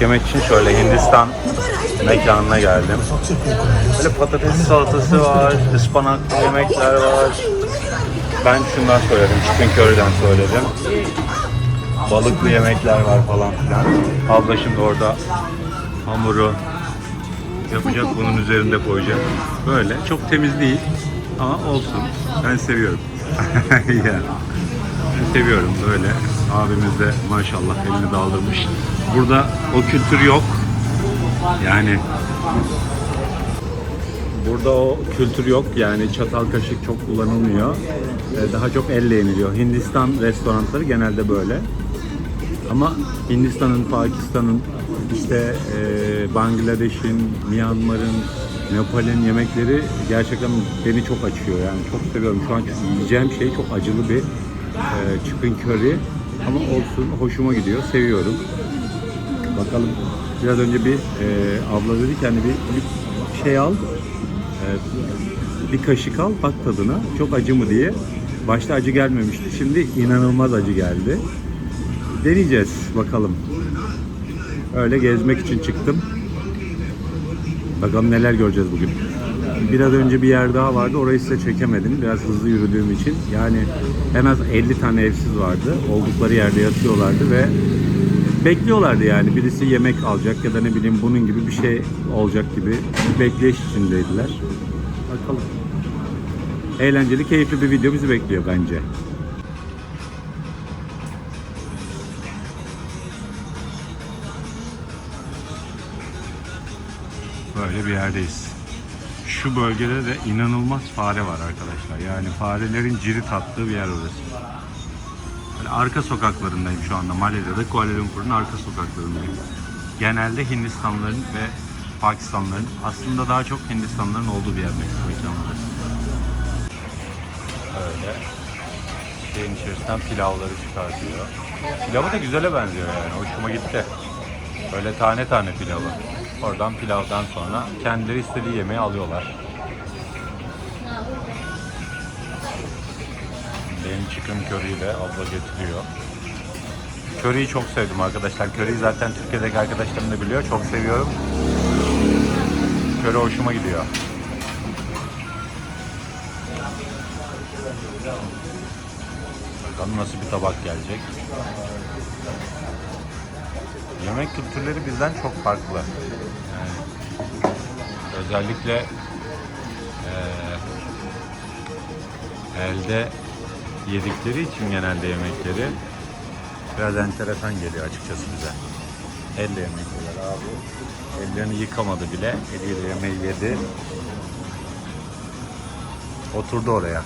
Yemek için şöyle Hindistan mekanına geldim. Böyle patates salatası var, ıspanaklı yemekler var. Ben şundan söyledim, chicken curry'den söyledim. Balıklı yemekler var falan filan. Abla şimdi orada hamuru yapacak, bunun üzerinde koyacak. Böyle, çok temiz değil ama olsun. Ben seviyorum. yani. Ben seviyorum böyle. Abimiz de maşallah elini daldırmış. Burada o kültür yok. Yani Burada o kültür yok yani çatal kaşık çok kullanılmıyor. Ee, Daha çok elle yeniliyor. Hindistan restoranları genelde böyle. Ama Hindistan'ın, Pakistan'ın, işte e, Bangladeş'in, Myanmar'ın, Nepal'in yemekleri gerçekten beni çok açıyor yani çok seviyorum. Şu an yiyeceğim şey çok acılı bir e, chicken curry ama olsun hoşuma gidiyor, seviyorum. Bakalım biraz önce bir e, abla dedi ki hani bir, bir şey al, e, bir kaşık al bak tadına çok acı mı diye. Başta acı gelmemişti şimdi inanılmaz acı geldi. Deneyeceğiz bakalım. Öyle gezmek için çıktım. Bakalım neler göreceğiz bugün. Biraz önce bir yer daha vardı. Orayı size çekemedim. Biraz hızlı yürüdüğüm için. Yani en az 50 tane evsiz vardı. Oldukları yerde yatıyorlardı ve bekliyorlardı yani. Birisi yemek alacak ya da ne bileyim bunun gibi bir şey olacak gibi bir bekleyiş içindeydiler. Bakalım. Eğlenceli, keyifli bir video bizi bekliyor bence. Böyle bir yerdeyiz. Şu bölgede de inanılmaz fare var arkadaşlar. Yani farelerin cirit attığı bir yer orası. Böyle arka sokaklarındayım şu anda. Malezya'da Kuala Lumpur'un arka sokaklarındayım. Genelde Hindistanlıların ve Pakistanlıların aslında daha çok Hindistanlıların olduğu bir yer burası. Öyle. Şeyin içerisinden pilavları çıkartıyor. Pilavı da güzele benziyor yani. Hoşuma gitti. Böyle tane tane pilavı. Oradan pilavdan sonra kendileri istediği yemeği alıyorlar. Benim chicken curry'i de abla getiriyor. Curry'yi çok sevdim arkadaşlar. Curry'yi zaten Türkiye'deki arkadaşlarım da biliyor. Çok seviyorum. Curry hoşuma gidiyor. Bakalım nasıl bir tabak gelecek. Yemek kültürleri bizden çok farklı. Özellikle eee, elde yedikleri için genelde yemekleri biraz enteresan geliyor açıkçası bize. Elle yemek yiyorlar abi. Ellerini yıkamadı bile. Eliyle yemeği yedi. Oturdu oraya.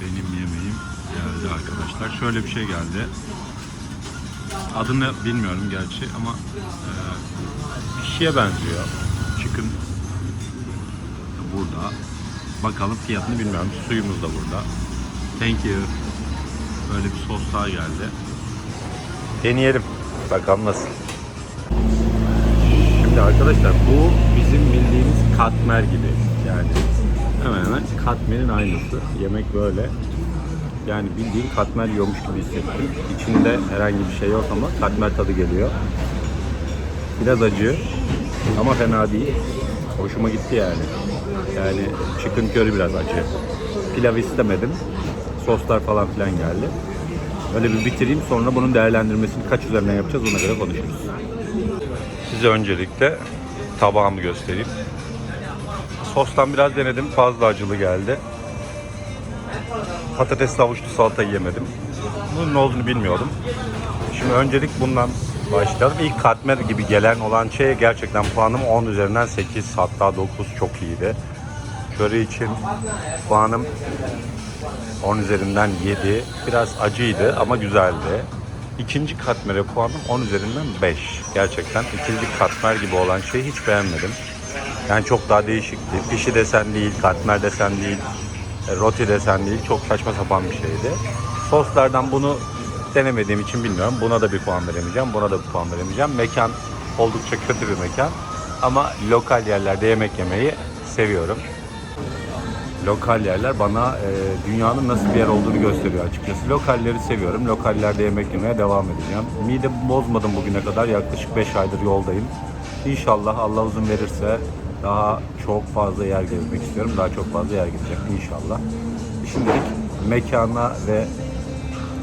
Benim yemeğim geldi arkadaşlar. Şöyle bir şey geldi. Adını bilmiyorum gerçi ama e, pişiye benziyor. Chicken burada. Bakalım fiyatını bilmiyorum. Suyumuz da burada. Thank you. Böyle bir sos daha geldi. Deneyelim. Bakalım nasıl. Şimdi arkadaşlar bu bizim bildiğimiz katmer gibi. Yani hemen hemen katmerin aynısı. Yemek böyle. Yani bildiğin katmer yiyormuş gibi hissettim. İçinde herhangi bir şey yok ama katmer tadı geliyor. Biraz acı ama fena değil. Hoşuma gitti yani. Yani chicken curry biraz acı. Pilav istemedim. Soslar falan filan geldi. Öyle bir bitireyim sonra bunun değerlendirmesini kaç üzerinden yapacağız ona göre konuşuruz. Size öncelikle tabağımı göstereyim. Sostan biraz denedim. Fazla acılı geldi. Patates havuçlu salata yemedim. Bunun ne olduğunu bilmiyordum. Şimdi öncelik bundan başlayalım. İlk katmer gibi gelen olan şey gerçekten puanım 10 üzerinden 8 hatta 9 çok iyiydi. Curry için puanım 10 üzerinden 7. Biraz acıydı ama güzeldi. İkinci katmere puanım 10 üzerinden 5. Gerçekten ikinci katmer gibi olan şeyi hiç beğenmedim. Yani çok daha değişikti. Pişi desen değil, katmer desen değil, e, roti desen değil. Çok saçma sapan bir şeydi. Soslardan bunu denemediğim için bilmiyorum. Buna da bir puan veremeyeceğim. Buna da bir puan veremeyeceğim. Mekan Oldukça kötü bir mekan. Ama lokal yerlerde yemek yemeyi seviyorum. Lokal yerler bana e, dünyanın nasıl bir yer olduğunu gösteriyor açıkçası. Lokalleri seviyorum. Lokallerde yemek yemeye devam edeceğim. Mide bozmadım bugüne kadar. Yaklaşık 5 aydır yoldayım. İnşallah Allah uzun verirse daha çok fazla yer gezmek istiyorum. Daha çok fazla yer gideceğim inşallah. Şimdilik mekana ve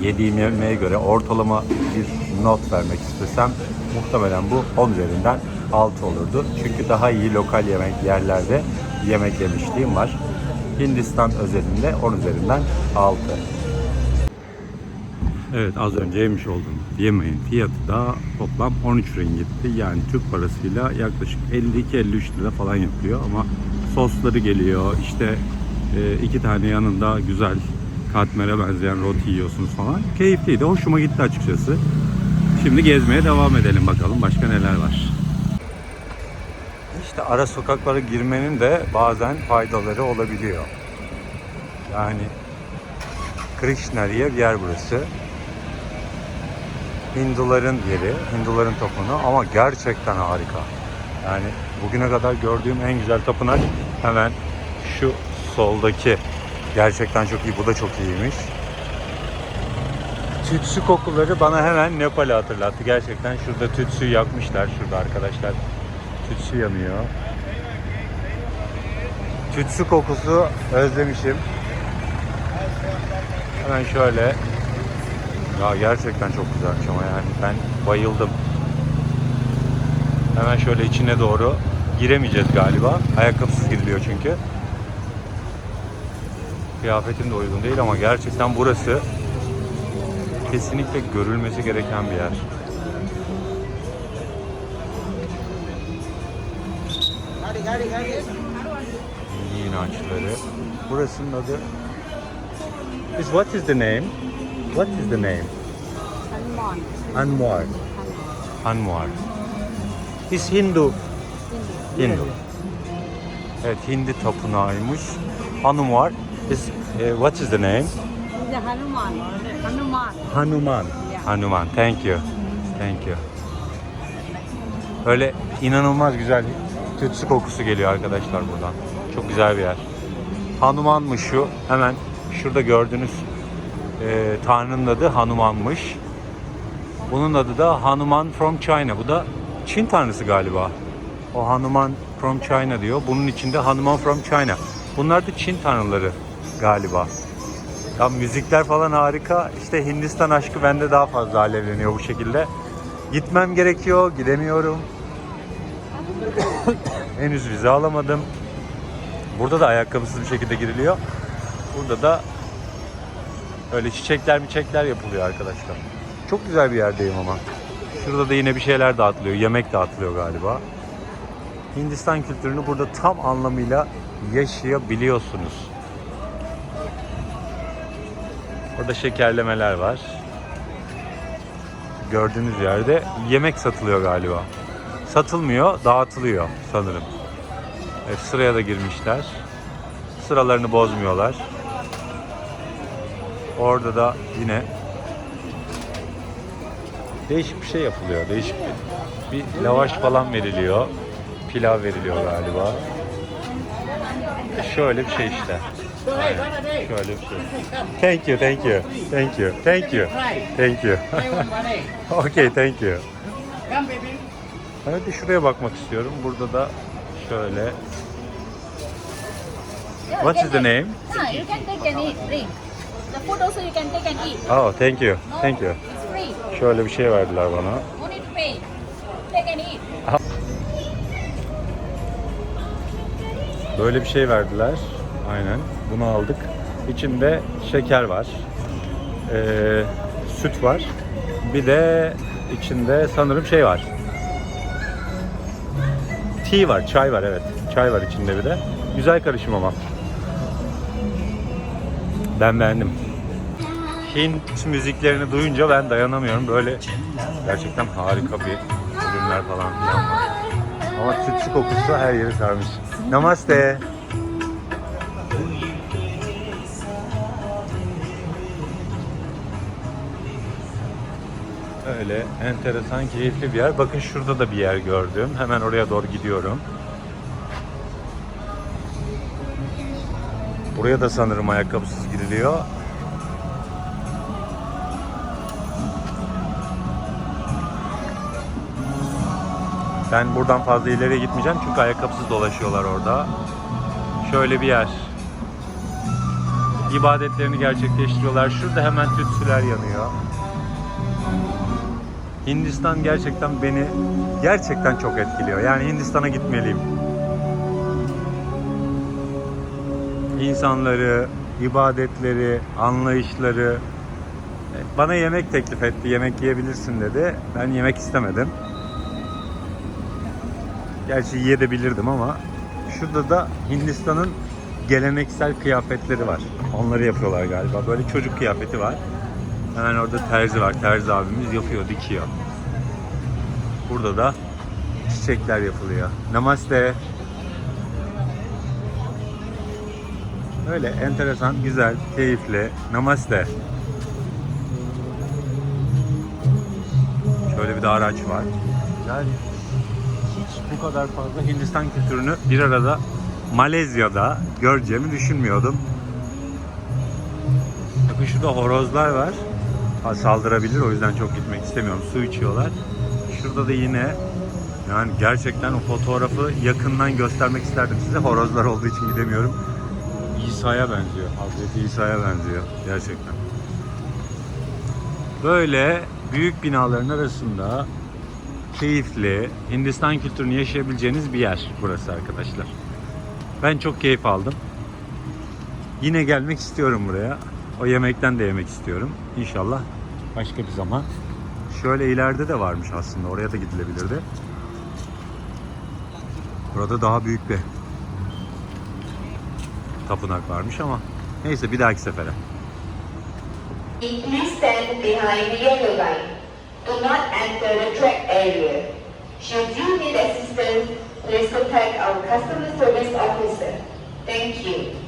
yediğim yemeğe göre ortalama bir not vermek istesem muhtemelen bu 10 üzerinden 6 olurdu. Çünkü daha iyi lokal yemek yerlerde yemek yemişliğim var. Hindistan özelinde 10 üzerinden 6. Evet az önce yemiş olduğum yemeğin fiyatı da toplam 13 ringitti. Yani Türk parasıyla yaklaşık 52-53 lira falan yapıyor ama sosları geliyor. İşte e, iki tane yanında güzel katmere benzeyen roti yiyorsunuz falan. Keyifliydi. Hoşuma gitti açıkçası. Şimdi gezmeye devam edelim bakalım başka neler var. İşte ara sokaklara girmenin de bazen faydaları olabiliyor. Yani Krishna diye bir yer burası. Hinduların yeri, Hinduların tapınağı ama gerçekten harika. Yani bugüne kadar gördüğüm en güzel tapınak hemen şu soldaki. Gerçekten çok iyi, bu da çok iyiymiş. Tütsü kokuları bana hemen Nepal'i hatırlattı. Gerçekten şurada tütsü yakmışlar şurada arkadaşlar. Tütsü yanıyor. Tütsü kokusu özlemişim. Hemen şöyle. Ya gerçekten çok güzelmiş ama yani ben bayıldım. Hemen şöyle içine doğru giremeyeceğiz galiba. Ayakkabısız giriliyor çünkü. Kıyafetim de uygun değil ama gerçekten burası kesinlikle görülmesi gereken bir yer. Dini inançları. Burasının adı is what is the name? What is the name? Hanuman. Anwar. Anwar. Is Hindu. Hindu. Evet Hindi tapınağıymış. Anwar is eh, what is the name? Hanuman. Hanuman. Hanuman. Hanuman. Thank you. Thank you. Öyle inanılmaz güzel tütsü kokusu geliyor arkadaşlar buradan. Çok güzel bir yer. Hanumanmış şu. Hemen şurada gördüğünüz e, Tanrı'nın adı Hanuman'mış. Bunun adı da Hanuman from China. Bu da Çin tanrısı galiba. O Hanuman from China diyor. Bunun içinde Hanuman from China. Bunlar da Çin tanrıları galiba. Ya müzikler falan harika. İşte Hindistan aşkı bende daha fazla alevleniyor bu şekilde. Gitmem gerekiyor, gidemiyorum. Henüz vize alamadım. Burada da ayakkabısız bir şekilde giriliyor. Burada da öyle çiçekler mi çiçekler yapılıyor arkadaşlar. Çok güzel bir yerdeyim ama. Şurada da yine bir şeyler dağıtılıyor. Yemek dağıtılıyor galiba. Hindistan kültürünü burada tam anlamıyla yaşayabiliyorsunuz. Orada şekerlemeler var. Gördüğünüz yerde yemek satılıyor galiba. Satılmıyor, dağıtılıyor sanırım. Evet, sıraya da girmişler. Sıralarını bozmuyorlar. Orada da yine değişik bir şey yapılıyor. Değişik bir, bir lavaş falan veriliyor. Pilav veriliyor galiba. Şöyle bir şey işte. Aynen. Şöyle bir şey. Thank you, thank you, thank you, thank you, thank you. okay, thank you. Ben de şuraya bakmak istiyorum. Burada da şöyle. What is the name? Yeah, you can take and eat, drink. The food also you can take and eat. Oh, thank you, No, thank you. It's free. Şöyle bir şey verdiler bana. No need to pay. Take and eat. Böyle bir şey verdiler. Aynen. Bunu aldık. İçinde şeker var. Ee, süt var. Bir de içinde sanırım şey var. Tea var, çay var evet. Çay var içinde bir de. Güzel karışım ama. Ben beğendim. Hint müziklerini duyunca ben dayanamıyorum. Böyle gerçekten harika bir ürünler falan filan. Ama tütsü kokusu her yeri sarmış. Namaste. Öyle enteresan, keyifli bir yer. Bakın şurada da bir yer gördüm. Hemen oraya doğru gidiyorum. Buraya da sanırım ayakkabısız giriliyor. Ben buradan fazla ileriye gitmeyeceğim çünkü ayakkabısız dolaşıyorlar orada. Şöyle bir yer. İbadetlerini gerçekleştiriyorlar. Şurada hemen tütsüler yanıyor. Hindistan gerçekten beni gerçekten çok etkiliyor. Yani Hindistan'a gitmeliyim. İnsanları, ibadetleri, anlayışları. Bana yemek teklif etti. Yemek yiyebilirsin dedi. Ben yemek istemedim. Gerçi yiyebilirdim ama şurada da Hindistan'ın geleneksel kıyafetleri var. Onları yapıyorlar galiba. Böyle çocuk kıyafeti var. Hemen orada terzi var. Terzi abimiz yapıyor, dikiyor. Burada da çiçekler yapılıyor. Namaste. Öyle enteresan, güzel, keyifli. Namaste. Şöyle bir de araç var. Yani hiç bu kadar fazla Hindistan kültürünü bir arada Malezya'da göreceğimi düşünmüyordum. Bakın şurada horozlar var. Saldırabilir o yüzden çok gitmek istemiyorum. Su içiyorlar. Şurada da yine yani gerçekten o fotoğrafı yakından göstermek isterdim size. Horozlar olduğu için gidemiyorum. İsa'ya benziyor. Hazreti İsa'ya benziyor gerçekten. Böyle büyük binaların arasında keyifli, Hindistan kültürünü yaşayabileceğiniz bir yer burası arkadaşlar. Ben çok keyif aldım. Yine gelmek istiyorum buraya. O yemekten de yemek istiyorum. İnşallah başka bir zaman. Şöyle ileride de varmış aslında. Oraya da gidilebilirdi. Burada daha büyük bir tapınak varmış ama neyse bir dahaki sefere. Thank you.